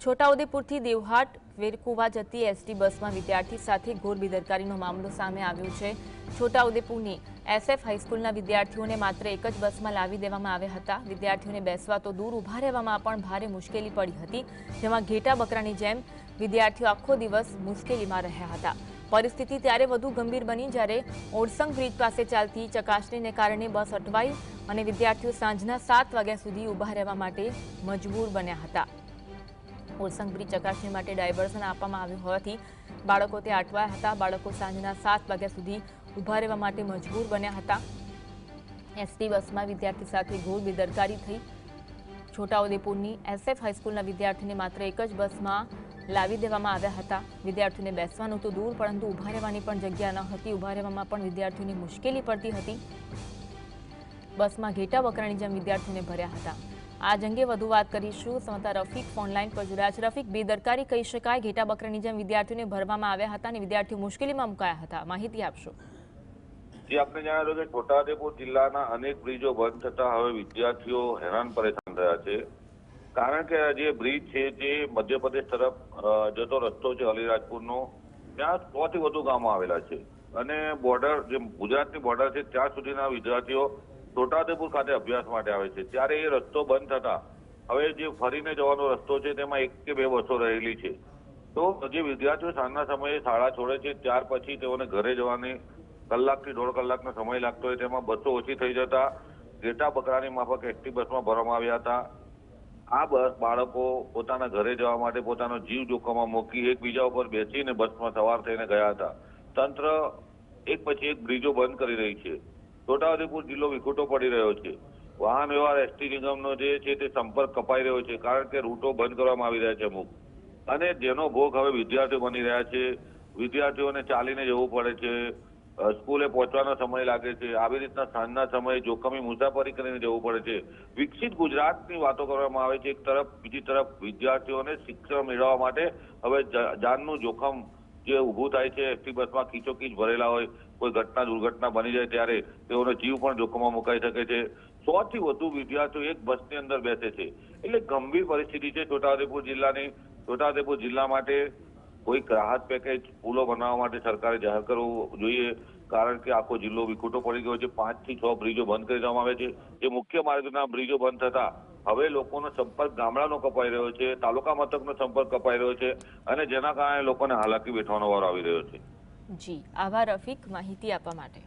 છોટાઉદેપુરથી દેવહાટ વેરકુવા જતી એસટી બસમાં વિદ્યાર્થી સાથે ઘોર બેદરકારીનો મામલો સામે આવ્યો છે. છોટાઉદેપુરની એસએફ હાઈસ્કૂલના વિદ્યાર્થીઓને માત્ર એક જ બસમાં લાવી દેવામાં આવ્યા હતા. વિદ્યાર્થીઓને બેસવા તો દૂર ઊભા રહેવામાં પણ ભારે મુશ્કેલી પડી હતી, જેમાં ઘેટા બકરાની જેમ વિદ્યાર્થીઓ આખો દિવસ મુશ્કેલીમાં રહ્યા હતા. પરિસ્થિતિ ત્યારે વધુ ગંભીર બની જ્યારે ઓરસંગ બ્રિજ પાસે ચાલતી ચકાસણીને કારણે બસ અટવાઈ અને વિદ્યાર્થીઓ સાંજના સાત વાગ્યા સુધી ઊભા રહેવા માટે મજબૂર બન્યા હતા. ઓરસંગ બ્રિજ ચકાસણી માટે ડાયવર્ઝન આપવામાં આવ્યું હોવાથી બાળકો તે અટવાયા હતા. બાળકો સાંજના સાત વાગ્યા સુધી ઊભા રહેવા માટે મજબૂર બન્યા હતા. એસટી બસમાં વિદ્યાર્થી સાથે ઘોર બેદરકારી થઈ. છોટાઉદેપુરની એસએફ હાઈસ્કૂલના વિદ્યાર્થીને માત્ર એક જ બસમાં લાવી દેવામાં આવ્યા હતા. વિદ્યાર્થીઓને બેસવાનું તો દૂર, પરંતુ ઊભા રહેવાની પણ જગ્યા ન હતી. ઊભા રહેવામાં પણ વિદ્યાર્થીઓને મુશ્કેલી પડતી હતી. બસમાં ઘેટા બકરાની જેમ વિદ્યાર્થીઓને ભર્યા હતા. આ અંગે વધુ વાત કરીશું. સમતા રફીક ફોનલાઈન પર જોડાયા છે. રફીક, બેદરકારી કહી શકાય. ઘેટા બકરાની જેમ વિદ્યાર્થીઓને ભરવામાં આવ્યા હતા અને વિદ્યાર્થીઓ મુશ્કેલીમાં મુકાયા હતા. માહિતી આપશો. જે આપણે જણાવ્યું કે છોટાઉદેપુર જિલ્લાના અનેક બ્રિજો બંધ થતા હવે વિદ્યાર્થીઓ હેરાન પરેશાન થયા છે. કારણ કે જે બ્રિજ છે જે મધ્યપ્રદેશ તરફ જતો રસ્તો છે, અલીરાજપુરનો, ત્યાં સો થી વધુ ગામો આવેલા છે. અને બોર્ડર જે ગુજરાતની બોર્ડર છે, ત્યાં સુધીના વિદ્યાર્થીઓ છોટાઉદેપુર ખાતે અભ્યાસ માટે આવે છે. ત્યારે એ રસ્તો બંધ થતા હવે જે ફરીને જવાનો રસ્તો છે તેમાં એક કે બે બસો રહેલી છે. તો જે વિદ્યાર્થીઓ સાંજના સમયે શાળા છોડે છે, ત્યાર પછી તેઓને ઘરે જવાની કલાકથી દોઢ કલાકનો સમય લાગતો હોય તેમાં બસો ઓછી થઈ જતા ઘેટા બકરાની માફક એસટી બસમાં ભરવામાં આવ્યા હતા. આ બસ બાળકો પોતાના ઘરે જવા માટે પોતાનો જીવ જોખમમાં મૂકી એકબીજા ઉપર બેસીને બસમાં સવાર થઈને ગયા હતા. તંત્ર એક પછી એક બ્રિજો બંધ કરી રહી છે. છોટાઉદેપુર જિલ્લો વિખૂટો પડી રહ્યો છે. વાહન વ્યવહાર એસટી નિગમનો જે છે તે સંપર્ક કપાઈ રહ્યો છે, કારણ કે રૂટો બંધ કરવામાં આવી રહ્યા છે અમુક. અને જેનો ભોગ હવે વિદ્યાર્થીઓ બની રહ્યા છે. વિદ્યાર્થીઓને ચાલીને જવું પડે છે. સ્કૂલે પહોંચવાનો સમય લાગે છે. આવી રીતના સાંજના સમયે જોખમી મુસાફરી કરીને જવું પડે છે. વિકસિત ગુજરાતની વાતો કરવામાં આવે છે. એક તરફ, બીજી તરફ વિદ્યાર્થીઓને શિક્ષણ મેળવવા માટે હવે જાનનું જોખમ જે ઊભું થાય છે, એસટી બસમાં ખીચોખીચ ભરેલા હોય કોઈ ઘટના, દુર્ઘટના બની જાય ત્યારે તેઓનો જીવ પણ જોખમમાં મુકાઈ શકે છે. સો થી વધુ વિદ્યાર્થીઓ એક બસની અંદર બેસે છે. એટલે ગંભીર પરિસ્થિતિ છે છોટાઉદેપુર જિલ્લાની. છોટાઉદેપુર જિલ્લા માટે કોઈક રાહત પેકેજ, પુલો બનાવવા માટે સરકારે જાહેર કરવું જોઈએ. કારણ કે આખો જિલ્લો વિખૂટો પડી ગયો છે. પાંચથી છ બ્રિજો બંધ કરી દેવામાં આવે છે. જે મુખ્ય માર્ગના બ્રિજો બંધ થતા હવે લોકોનો સંપર્ક ગામડાનો કપાઈ રહ્યો છે, તાલુકા મથકનો સંપર્ક કપાઈ રહ્યો છે અને જેના કારણે લોકોને હાલાકી વેઠવાનો વારો આવી રહ્યો છે. જી આભાર રફીક માહિતી આપવા માટે.